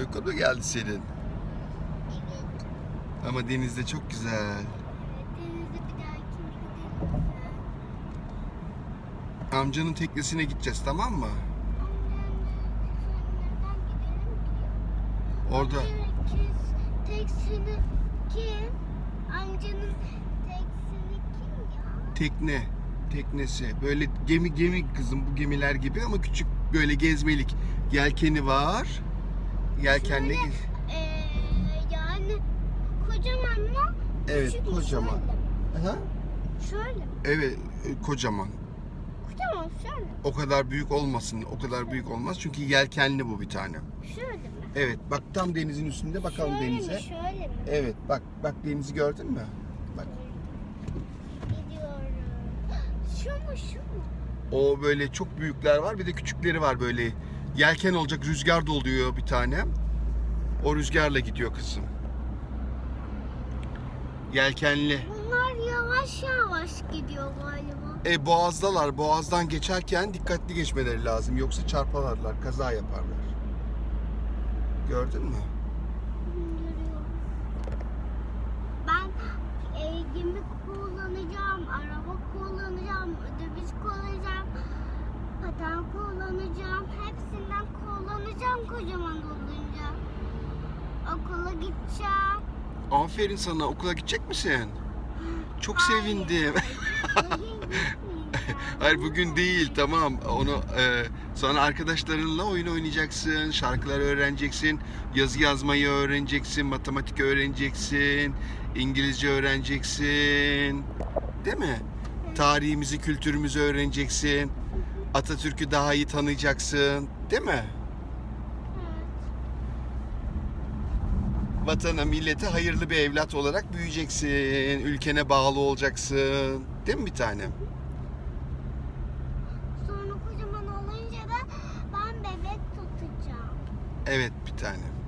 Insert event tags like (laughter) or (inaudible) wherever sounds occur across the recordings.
Uykun mu geldi senin? Ama denizde çok güzel. Amcanın teknesine gideceğiz tamam mı? Orada Teksini kim? Amcanın teksini kim ya? tekne, teknesi. Böyle gemi gemi kızım bu gemiler gibi ama küçük böyle gezmelik. Yelkeni var. Yelkenle Şöyle, gez. Ee, yani kocaman mı? Evet Küçük mü? kocaman. Aha. Şöyle. Şöyle mi? Evet e, kocaman. Kocaman şöyle. O kadar büyük olmasın. O kadar büyük olmaz çünkü yelkenli bu bir tane. Şöyle mi? Evet bak tam denizin üstünde bakalım şöyle denize. Mi, şöyle mi? Evet bak bak denizi gördün mü? Bak Gidiyorum. (gasps) Şu mu şu mu? o böyle çok büyükler var bir de küçükleri var böyle. Yelken olacak rüzgar da oluyor bir tane. O rüzgarla gidiyor kızım. Yelkenli. Bunlar yavaş yavaş gidiyor galiba. E boğazdalar. Boğazdan geçerken dikkatli geçmeleri lazım. Yoksa çarparlar, kaza yaparlar. Gördün mü? Görüyorum. Kocaman olunca. Okula gideceğim. Aferin sana. Okula gidecek misin? Çok Hayır. sevindim. Hayır bugün değil tamam. Onu e, sonra arkadaşlarınla oyun oynayacaksın, şarkılar öğreneceksin, yazı yazmayı öğreneceksin, matematik öğreneceksin, İngilizce öğreneceksin. Değil mi? Tarihimizi, kültürümüzü öğreneceksin. Atatürk'ü daha iyi tanıyacaksın. Değil mi? Evet. Vatana, millete hayırlı bir evlat olarak büyüyeceksin. Ülkene bağlı olacaksın. Değil mi bir tanem? Sonra kocaman olunca da ben bebek tutacağım. Evet bir tanem.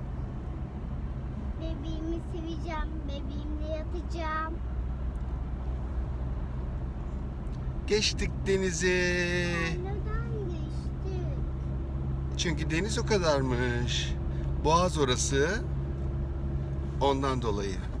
Bebeğimi seveceğim, bebeğimle yatacağım. Geçtik denizi. Neden geçti? Çünkü deniz o kadarmış. Boğaz orası. Ondan dolayı.